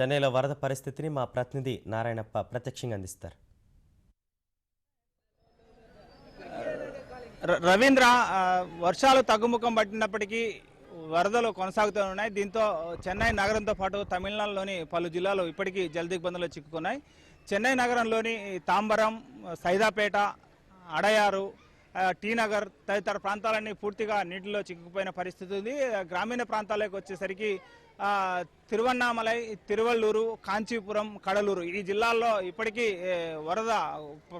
చెన్నైలో వరద పరిస్థితిని మా ప్రతినిధి నారాయణప్ప ప్రత్యక్షంగా అందిస్తారు. రవీంద్ర వర్షాలు తగ్గుముఖం పట్టినప్పటికీ వరదలు కొనసాగుతూ ఉన్నాయి. దీంతో చెన్నై నగరంతో పాటు తమిళనాడులోని పలు జిల్లాలు ఇప్పటికీ జలదిగ్బంధంలో చిక్కుకున్నాయి. చెన్నై నగరంలోని తాంబరం సైదాపేట అడయారు టీనగర్ టీ నగర్ తదితర ప్రాంతాలన్నీ పూర్తిగా నీటిలో చిక్కుకుపోయిన పరిస్థితి ఉంది. గ్రామీణ ప్రాంతాలకు వచ్చేసరికి తిరువన్నామలై తిరువల్లూరు కాంచీపురం కడలూరు ఈ జిల్లాల్లో ఇప్పటికీ వరద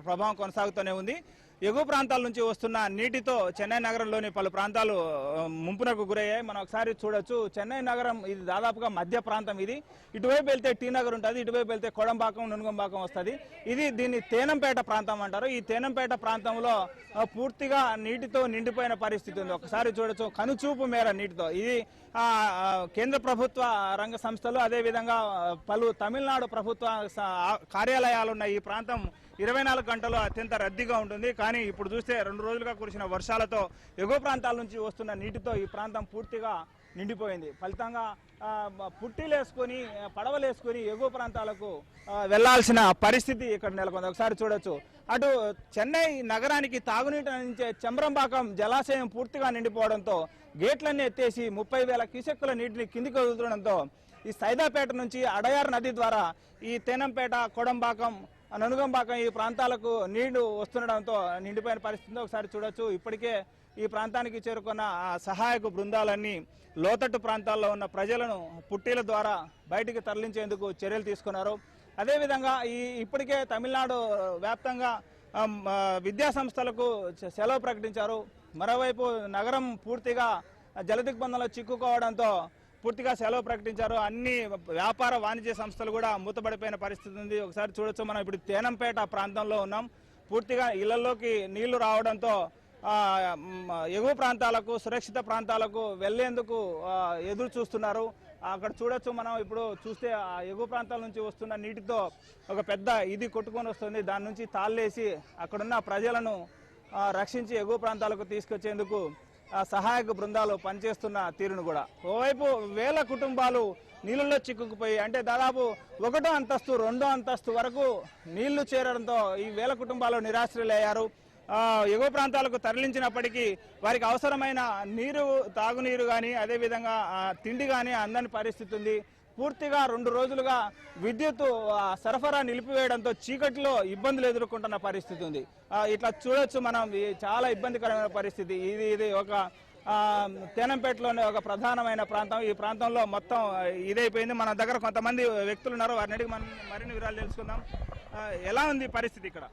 ప్రభావం కొనసాగుతూనే ఉంది. ఎగువ ప్రాంతాల నుంచి వస్తున్న నీటితో చెన్నై నగరంలోని పలు ప్రాంతాలు ముంపునకు గురయ్యాయి. మనం ఒకసారి చూడొచ్చు. చెన్నై నగరం ఇది దాదాపుగా మధ్య ప్రాంతం ఇది. ఇటువైపు వెళ్తే టీ నగర్ ఉంటుంది ఇటువైపు వెళ్తే కొడంబాకం నునుగంబాకం వస్తుంది. ఇది దీన్ని తేనంపేట ప్రాంతం అంటారు. ఈ తేనంపేట ప్రాంతంలో పూర్తిగా నీటితో నిండిపోయిన పరిస్థితి ఉంది. ఒకసారి చూడొచ్చు. కనుచూపు మేర నీటితో. ఇది కేంద్ర ప్రభుత్వ రంగ సంస్థలు అదేవిధంగా పలు తమిళనాడు ప్రభుత్వ స- కార్యాలయాలు ఉన్న ఈ ప్రాంతం ఇరవై నాలుగు గంటలు అత్యంత రద్దీగా ఉంటుంది. కానీ ఇప్పుడు చూస్తే రెండు రోజులుగా కురిసిన వర్షాలతో ఎగువ ప్రాంతాల నుంచి వస్తున్న నీటితో ఈ ప్రాంతం పూర్తిగా నిండిపోయింది. ఫలితంగా పుట్టిలేసుకొని పడవలేసుకొని పడవలు ఎగువ ప్రాంతాలకు వెళ్ళాల్సిన పరిస్థితి ఇక్కడ నెలకొంది. ఒకసారి చూడొచ్చు. అటు చెన్నై నగరానికి తాగునీటి అందించే చంబ్రంబాకం జలాశయం పూర్తిగా నిండిపోవడంతో గేట్లన్నీ ఎత్తేసి ముప్పై వేల క్యూసెక్కుల నీటిని కిందికి వదులుతుండడంతో ఈ సైదాపేట నుంచి అడయార్ నది ద్వారా ఈ తేనంపేట కొడంబాకం ననుగంబాకం ఈ ప్రాంతాలకు నీళ్ళు వస్తుండడంతో నిండిపోయిన పరిస్థితి ఒకసారి చూడొచ్చు. ఇప్పటికే ఈ ప్రాంతానికి చేరుకున్న ఆ సహాయక బృందాలన్నీ లోతట్టు ప్రాంతాల్లో ఉన్న ప్రజలను పుట్టీల ద్వారా బయటికి తరలించేందుకు చర్యలు తీసుకున్నారు. అదేవిధంగా ఈ ఇప్పటికే తమిళనాడు వ్యాప్తంగా విద్యా సంస్థలకు సెలవు ప్రకటించారు. మరోవైపు నగరం పూర్తిగా జలదిగ్బంధంలో చిక్కుకోవడంతో పూర్తిగా సెలవు ప్రకటించారు. అన్ని వ్యాపార వాణిజ్య సంస్థలు కూడా మూతబడిపోయిన పరిస్థితి ఉంది. ఒకసారి చూడొచ్చు మనం ఇప్పుడు తేనంపేట ప్రాంతంలో ఉన్నాం. పూర్తిగా ఇళ్ళలోకి నీళ్ళు రావడంతో ఎగువ ప్రాంతాలకు సురక్షిత ప్రాంతాలకు వెళ్ళేందుకు ఎదురు చూస్తున్నారు. అక్కడ చూడొచ్చు మనం ఇప్పుడు చూస్తే ఆ ఎగువ ప్రాంతాల నుంచి వస్తున్న నీటితో ఒక పెద్ద ఇది కొట్టుకొని వస్తుంది. దాని నుంచి తాళ్ళేసి అక్కడున్న ప్రజలను రక్షించి ఎగువ ప్రాంతాలకు తీసుకొచ్చేందుకు సహాయక బృందాలు పనిచేస్తున్న తీరును కూడా. ఓవైపు వేల కుటుంబాలు నీళ్ళలో చిక్కుకుపోయి అంటే దాదాపు ఒకటో అంతస్తు రెండో అంతస్తు వరకు నీళ్ళు చేరడంతో ఈ వేల కుటుంబాలు నిరాశ్రయులయ్యారు. ఎగువ ప్రాంతాలకు తరలించినప్పటికీ వారికి అవసరమైన నీరు తాగునీరు కానీ అదేవిధంగా తిండి కానీ అందని పరిస్థితి ఉంది. పూర్తిగా రెండు రోజులుగా విద్యుత్ ఆ, సరఫరా నిలిపివేయడంతో చీకటిలో ఇబ్బందులు ఎదుర్కొంటున్న పరిస్థితి ఉంది. ఇట్లా చూడొచ్చు మనం చాలా ఇబ్బందికరమైన పరిస్థితి. ఇది ఇది ఒక ఆ, తేనంపేటలోని ఒక ప్రధానమైన ప్రాంతం. ఈ ప్రాంతంలో మొత్తం ఇదైపోయింది. మన దగ్గర కొంతమంది వ్యక్తులు ఉన్నారు. వారిని మనం మరిన్ని వివరాలు తెలుసుకుందాం. ఎలా ఉంది పరిస్థితి ఇక్కడ?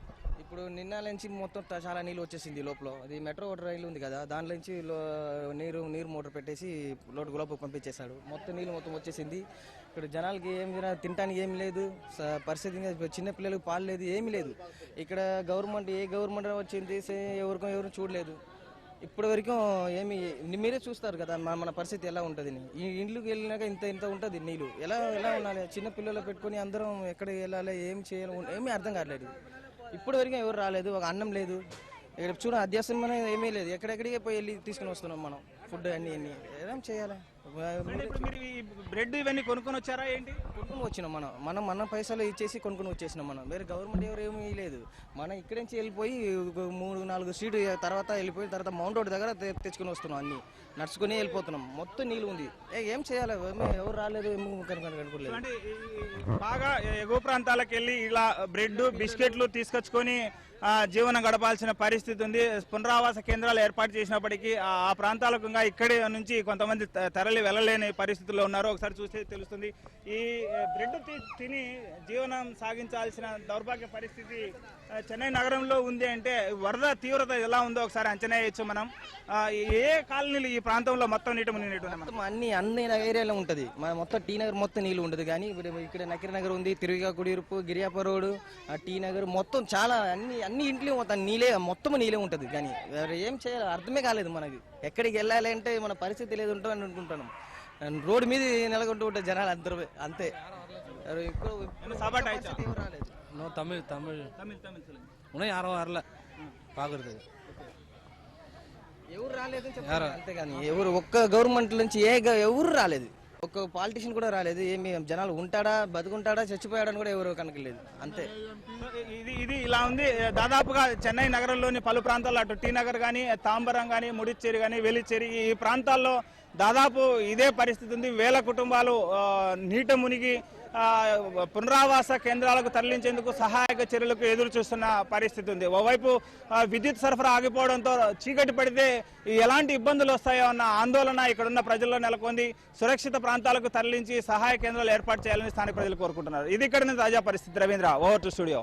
ఇప్పుడు నిన్న నుంచి మొత్తం త- చాలా నీళ్ళు వచ్చేసింది లోపల. అది మెట్రో రైలు ఉంది కదా దాని నుంచి లో- నీరు నీరు మోటార్ పెట్టేసి లోటు లోపల పంపించేశాడు. మొత్తం నీళ్ళు మొత్తం వచ్చేసింది. ఇక్కడ జనాలకి ఏం తిన- తినడానికి ఏం లేదు. స- పరిస్థితి ఇంకా ఇప్పుడు చిన్న పిల్లలకు పాలు లేదు ఏమీ లేదు. ఇక్కడ గవర్నమెంట్ ఏ గవర్నమెంట్ వచ్చింది సే- ఎవరికో ఎవరు చూడలేదు. ఇప్పటి వరకు ఏమి మీరే చూస్తారు కదా మన మన పరిస్థితి ఎలా ఉంటుంది ఈ ఇండ్లకు వెళ్ళినాక ఇంత ఇంత ఉంటుంది నీళ్ళు. ఎలా ఎలా ఉండాలి? చిన్న పిల్లలు పెట్టుకొని అందరం ఎక్కడికి వెళ్ళాలి? ఏం చేయాలి? ఏమీ అర్థం కావట్లేదు. ఇప్పుడు వరకు ఎవరు రాలేదు ఒక అన్నం లేదు. ఇక్కడ చూడ అధ్యాసం ఏమీ లేదు. ఎక్కడెక్కడికే పోయి వెళ్ళి తీసుకుని వస్తున్నాం మనం. ఫుడ్ అన్ని అన్ని ఏదేం చేయాలి? ఇప్పుడు మీరు ఈ బ్రెడ్ ఇవన్నీ కొనుక్కొని వచ్చారా ఏంటి? కొనుక్కొని వచ్చినాం మనం. మనం మన పైసలు ఇచ్చేసి కొనుక్కొని వచ్చేసినాం మనం. వేరే గవర్నమెంట్ ఎవరు ఏమీ లేదు మనం ఇక్కడి నుంచి వెళ్ళిపోయి మూడు నాలుగు సీటు తర్వాత వెళ్ళిపోయి తర్వాత మౌంట్ రోడ్ దగ్గర తెచ్చుకొని వస్తున్నాం అన్ని. నడుచుకుని వెళ్ళిపోతున్నాం. మొత్తం నీళ్ళు ఉంది. ఏ, చేయాలి? ఎవరు రాలేదు కనుకోలేదు అంటే బాగా ఎగువ ప్రాంతాలకు వెళ్ళి ఇలా బ్రెడ్ బిస్కెట్లు తీసుకొచ్చుకొని ఆ, జీవనం గడపాల్సిన పరిస్థితి ఉంది. పునరావాస కేంద్రాలు ఏర్పాటు చేసినప్పటికీ ఆ ప్రాంతాలకు ఇంకా ఇక్కడి నుంచి కొంతమంది త- తరలి వెళ్ళలేని పరిస్థితుల్లో ఉన్నారు ఒకసారి చూస్తే తెలుస్తుంది. ఈ బ్రెడ్ తిని జీవనం సాగించాల్సిన దౌర్భాగ్య పరిస్థితి చెన్నై నగరంలో ఉంది అంటే వరద తీవ్రత ఎలా ఉందో ఒకసారి అంచనా వేయచ్చు మనం. ఏ కాలనీలు ఈ ప్రాంతంలో మొత్తం నీటి మునిగినట్టు మొత్తం అన్ని అన్ని ఏరియాలో ఉంటుంది. మన మొత్తం టీ నగర్ మొత్తం నీళ్ళు ఉంటుంది కానీ ఇప్పుడు ఇక్కడ నకిర నగర్ ఉంది తిరుగా కుడిరుపు గిరియాప రోడ్ టీ నగర్ మొత్తం చాలా అన్ని అన్ని ఇంట్లో మొత్తం నీళ్ళే మొత్తం నీళ్ళే ఉంటుంది. కానీ ఏం చేయాలి అర్థమే కాలేదు మనకి. ఎక్కడికి వెళ్ళాలి అంటే మన పరిస్థితి లేదు ఉంటాం అనుకుంటాం చెప్తున్నాను రోడ్డు మీద నిలగొట్టు ఉంటే జనాలు అందరూ అంతే. నో తమిళ్ తమిళ్. ఉన్నాయి ఆరో ఆరుల. పాకూడదు ఎవరు రాలేదు కానీ ఎవరు? ఒక్క గవర్నమెంట్ నుంచి ఏ ఎవరు రాలేదు. ఒక పాలిటిషియన్ కూడా రాలేదు. ఏమి జనాలు ఉంటాడా బతుకుంటాడా చచ్చిపోయాడని కూడా ఎవరు కనకలేదు. అంతే. ఇది ఇది ఇలా ఉంది. దాదాపుగా చెన్నై నగరంలోని పలు ప్రాంతాల్లో అటు టీ నగర్ కానీ తాంబరం కానీ ముడిచ్చేరి కానీ వెలిచ్చేరి ఈ ప్రాంతాల్లో దాదాపు ఇదే పరిస్థితి ఉంది. వేల కుటుంబాలు నీట మునిగి పునరావాస కేంద్రాలకు తరలించేందుకు సహాయక చర్యలకు ఎదురు చూస్తున్న పరిస్థితి ఉంది. ఓవైపు విద్యుత్ సరఫరా ఆగిపోవడంతో చీకటి పడితే ఎలాంటి ఇబ్బందులు వస్తాయో అన్న ఆందోళన ఇక్కడున్న ప్రజల్లో నెలకొంది. సురక్షిత ప్రాంతాలకు తరలించి సహాయ కేంద్రాలు ఏర్పాటు చేయాలని స్థానిక ప్రజలు కోరుకుంటున్నారు. ఇది ఇక్కడ తాజా పరిస్థితి. Ravindra over to studio.